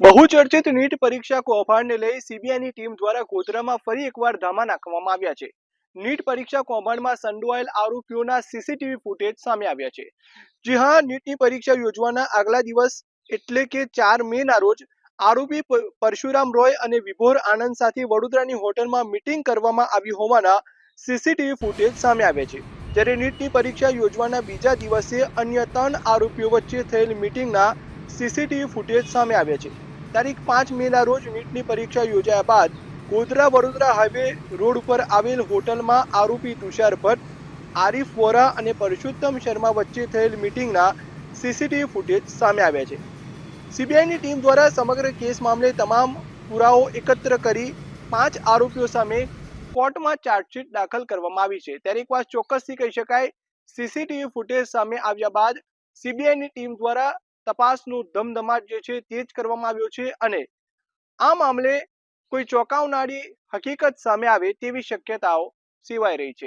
બહુ ચર્ચિત નીટ પરીક્ષા કૌભાંડને લઈ સીબીઆઈની ટીમ દ્વારા ગોધરામાં ફરી એકવાર ધામા નાખવામાં આવ્યા છે. નીટ પરીક્ષા કૌભાંડમાં સંડોવાયેલ આરોપીઓના સીસીટીવી ફૂટેજ સામે આવ્યા છે. જી હા, નીટની પરીક્ષા યોજવાના આગલા દિવસ એટલે કે ચાર મે ના રોજ આરોપી પરશુરામ રોય અને વિભોર આનંદ સાથે વડોદરાની હોટલમાં મીટિંગ કરવામાં આવી હોવાના સીસીટીવી ફૂટેજ સામે આવ્યા છે. જ્યારે નીટની પરીક્ષા યોજવાના બીજા દિવસે અન્ય ત્રણ આરોપીઓ વચ્ચે થયેલ મીટિંગના સીસીટીવી ફૂટેજ સામે આવ્યા છે. તારીખ પાંચ મે ના રોજ નીટની પરીક્ષા યોજાયા બાદ ગોધરા વડોદરા હાઈવે રોડ ઉપર આવેલ હોટલમાં આરોપી તુષાર ભટ્ટ, આરીફ વોરા અને પરશુત્તમ શર્મા વચ્ચે થયેલ મીટિંગના સીસીટીવી ફૂટેજ સામે આવ્યા છે. સીબીઆઈની ટીમ દ્વારા સમગ્ર કેસ મામલે તમામ પુરાવો એકત્ર કરી પાંચ આરોપીઓ સામે કોર્ટમાં ચાર્જશીટ દાખલ કરવામાં આવી છે. ત્યારે એક વાત ચોક્કસથી કહી શકાય, સીસીટીવી ફૂટેજ સામે આવ્યા બાદ સીબીઆઈની ટીમ દ્વારા તપાસનો ધમધમાટ જે છે તે જ કરવામાં આવ્યો છે અને આ મામલે કોઈ ચોંકાવનારી હકીકત સામે આવે તેવી શક્યતાઓ સેવાઈ રહી છે.